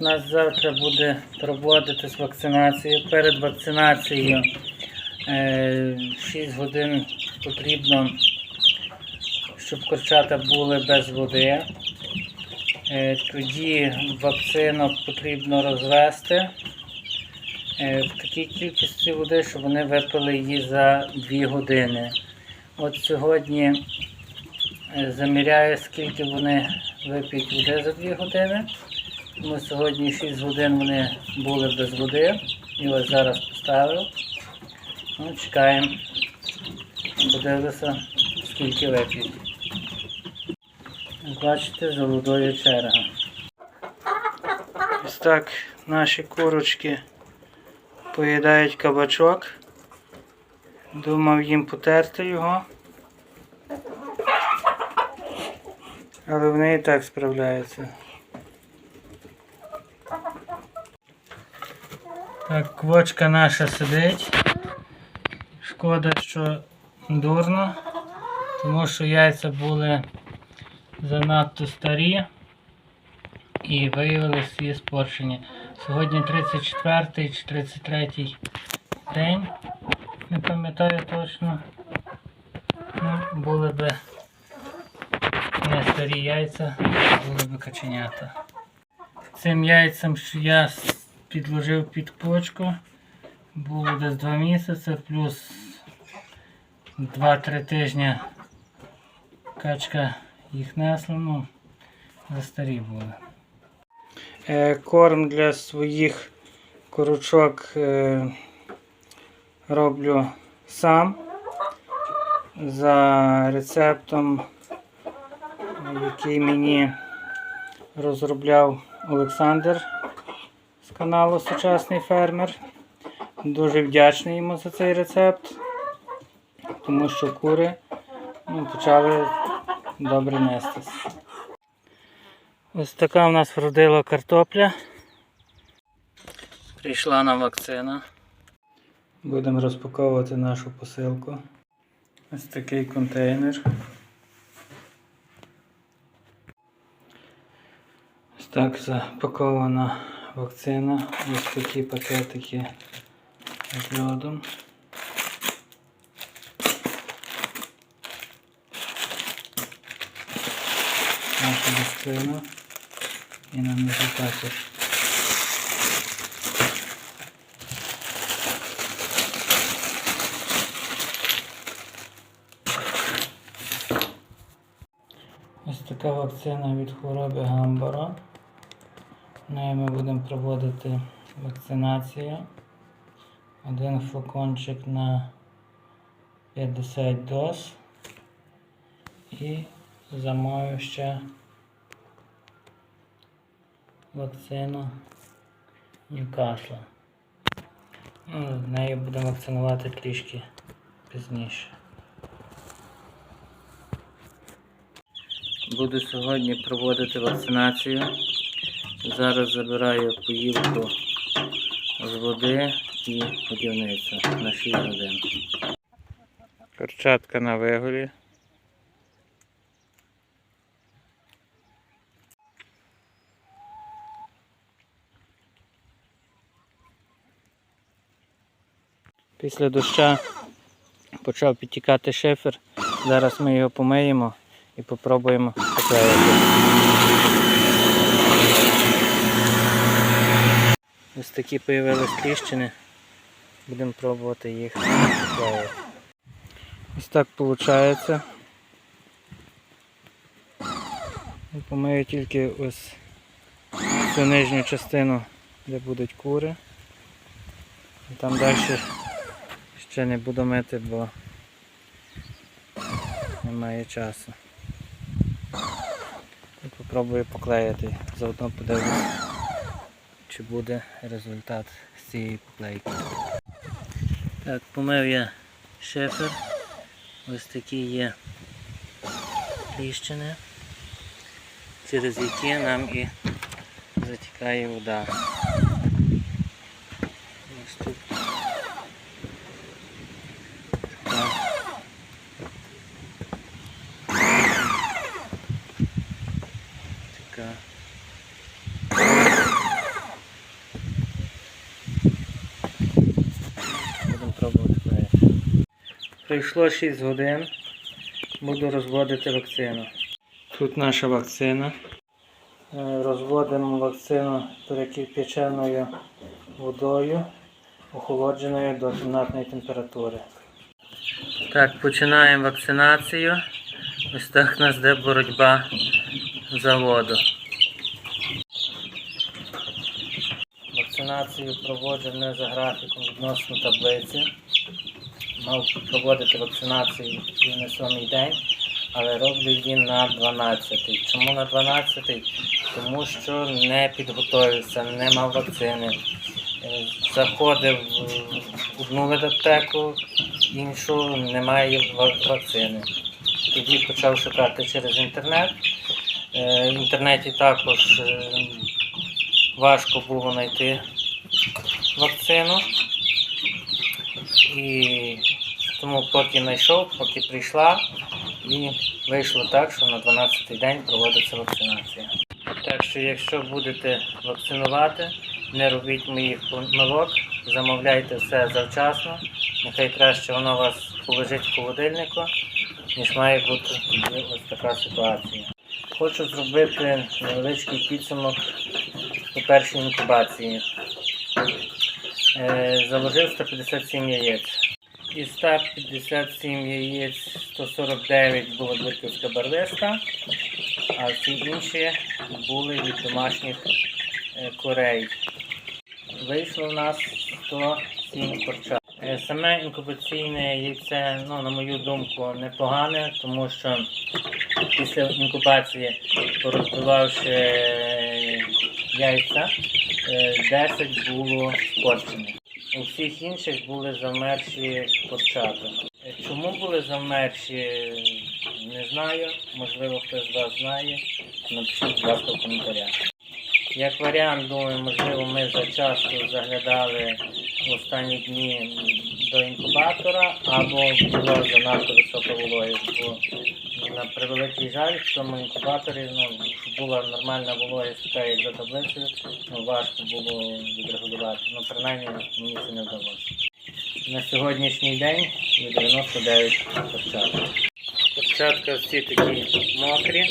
Нас завтра буде проводитись вакцинація. Перед вакцинацією е, 6 годин потрібно, щоб курчата були без води. Е, тоді вакцину потрібно розвести е, в такій кількості води, щоб вони випили її за 2 години. От сьогодні е, заміряю, скільки вони вип'ють води за 2 години. Тому сьогодні 6 годин вони були без води. І ось зараз поставив. Ну, чекаємо. Подивлюся, скільки вип'ють. Бачите, за водою черга. Ось так наші курочки поїдають кабачок. Думав їм потерти його. Але вони і так справляються. Так, квочка наша сидить. Шкода, що дурно, тому що яйця були занадто старі і виявилися всі спорчені. Сьогодні 34 чи 33 день, не пам'ятаю точно. Ну, були би не старі яйця, були би каченята. Цим яйцям, що я підложив під почку, було десь 2 місяці, плюс 2-3 тижні качка їх несла, ну, за старі були. Е, корм для своїх курочок е, роблю сам за рецептом, який мені розробляв Олександр з каналу Сучасний фермер. Дуже вдячний йому за цей рецепт, тому що кури ну, почали добре нестись. Ось така у нас вродила картопля. Прийшла нам вакцина. Будемо розпаковувати нашу посилку. Ось такий контейнер. Ось так запакована вакцина. Ось такі пакетики з льодом. Наша вакцина. І на низу також. Ось така вакцина від хвороби Гамбара. Нею ми будемо проводити вакцинацію. Один флакончик на 50 доз. І замовив ще вакцину Ньюкасла. Ну, нею будемо вакцинувати трішки пізніше. Буду сьогодні проводити вакцинацію. Зараз забираю поїлку з води і годівницю на 6 годин. Перчатка на вигулі. Після доща почав підтікати шифер. Зараз ми його помиємо і попробуємо поклеїти. Ось такі появились тріщини. Будемо пробувати їх поклеїти. Ось так виходить. Помию тільки ось цю нижню частину, де будуть кури. Там далі ще не буду мити, бо немає часу. Попробую поклеїти. Заодно подивлюсь, чи буде результат з цієї поклейки. Так, помив я шифер. Ось такі є тріщини, через які нам і затікає вода. Ось тут. Так. Така Пройшло 6 годин. Буду розводити вакцину. Тут наша вакцина. Е, Розводимо вакцину перекип'яченою водою, охолодженою до кімнатної температури. Так, починаємо вакцинацію. Ось так у нас йде боротьба за воду. Вакцинацію проводжу не за графіком відносно таблиці. Мав проводити вакцинацію і на сьомий день, але роблю її на 12-й. Чому на 12-й? Тому що не підготовився, не мав вакцини. Е, Заходив в одну медаптеку, іншу немає вакцини. Тоді почав шукати через інтернет. Е, В інтернеті також е, важко було знайти вакцину. І тому поки знайшов, поки прийшла, і вийшло так, що на 12-й день проводиться вакцинація. Так що, якщо будете вакцинувати, не робіть моїх помилок, замовляйте все завчасно. Нехай краще воно у вас полежить в холодильнику, ніж має бути ось така ситуація. Хочу зробити невеличкий підсумок по першій інкубації. Е, Заложив 157 яєць. Із 157 яєць 149 була дирківська барвиста, а всі інші були від домашніх е, курей. Вийшло в нас 107 курчат. Е, Саме інкубаційне яйце, ну, на мою думку, непогане, тому що після інкубації, порозбивавши е, яйця, е, 10 було спорчених. У всіх інших були замерші курчата. Е, Чому були замерші, не знаю. Можливо, хтось з вас знає. Напишіть, будь ласка, в коментарях. Як варіант, думаю, можливо, ми зачасто заглядали в останні дні до інкубатора, або було занадто висока вологість. Бо на превеликий жаль, в цьому інкубаторі ну, щоб була нормальна вологість, така як за таблицею, ну, важко було відрегулювати. Ну, принаймні мені це не вдалося. На сьогоднішній день є 99 перчаток. Перчатка всі такі мокрі.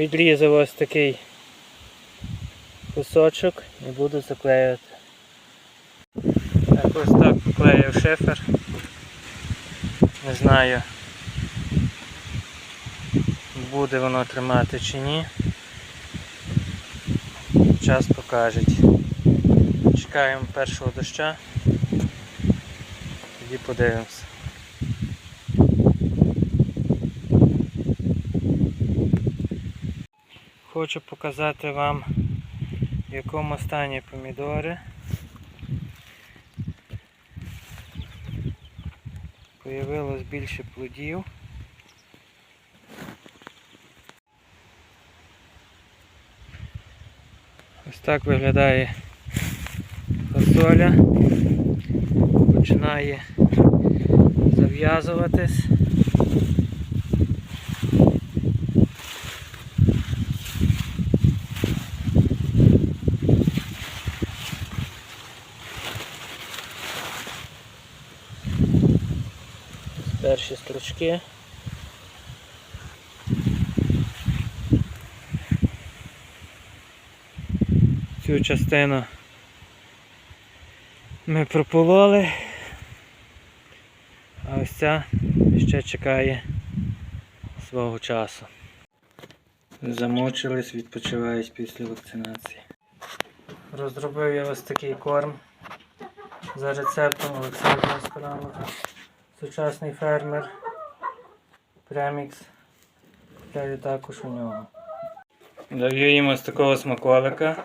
Відрізав ось такий кусочок і буду заклеювати. Так ось так поклеїв шифер. Не знаю, буде воно тримати чи ні. Час покаже. Чекаємо першого доща. Тоді подивимося. Хочу показати вам в якому стані помідори. Появилось більше плодів. Ось так виглядає фасоля. Починає зав'язуватись. Перші. Цю частину ми пропололи, а ось ця ще чекає свого часу. Замочились, відпочивають після вакцинації. Розробив я ось такий корм за рецептом Олександра Скоранова сучасний фермер премікс. Купляю також у нього. Даю їм ось такого смаколика.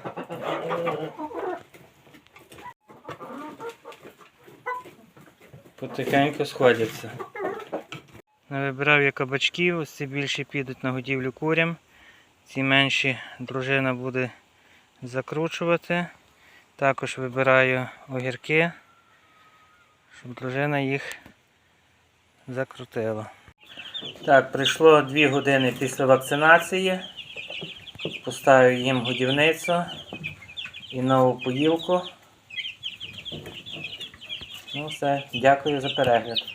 Потихеньку сходяться. Вибирав я кабачків, ось ці більші підуть на годівлю курям. Ці менші дружина буде закручувати. Також вибираю огірки. щоб дружина їх закрутила. Так, прийшло 2 години після вакцинації. Поставив їм годівницю і нову поїлку. Ну все, дякую за перегляд.